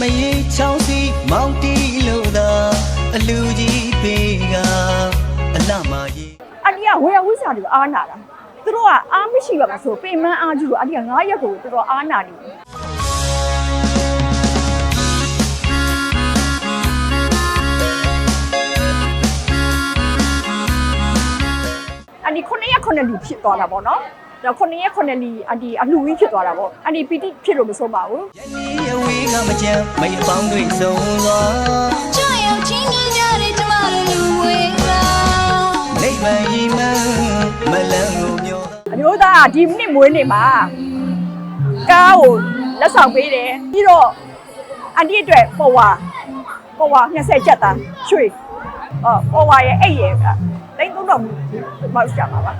မရေချောင်းစီမောင်းတီလို့သာအလူကြီးပေကအလမာရေအတီးကဝေယဝိစာတူအားနာတာသူတို့ကအားမရှိပါမဆိုပင်မအားကြီးတို့အတီးက9ရက်ကိုတော်တော်အားနာနေတယ်အန်ဒီ9ရက်9လူဖြစ်သွားတာပေါ့နော်။ဒါ9ရက်9လူအန်ဒီအလူကြီးဖြစ်သွားတာပေါ့။အန်ဒီပီတိဖြစ်လို့မဆုံးပါဘူး။ မကြမ်းမရပေါင်းတွေဆုံးသွားကြရောက်ချင်းကြီးကြတဲ့ကျမတို့လူဝေးကနိဗ္ဗာန်ရည်မှန်းမလန်းကိုမျောအမျိုးသားကဒီနှစ်မွေးနေ့မှာကားကိုလက်ဆောင်ပေးတယ်ပြီးတော့အန်တီအတွက်ပေါ်ဝါပေါ်ဝါ20ကျပ်သားရွှေအော်ပေါ်ဝါရဲ့အဲ့ရဲ့ကတိတ်သုံးတော့မောက်ရှာပါပါ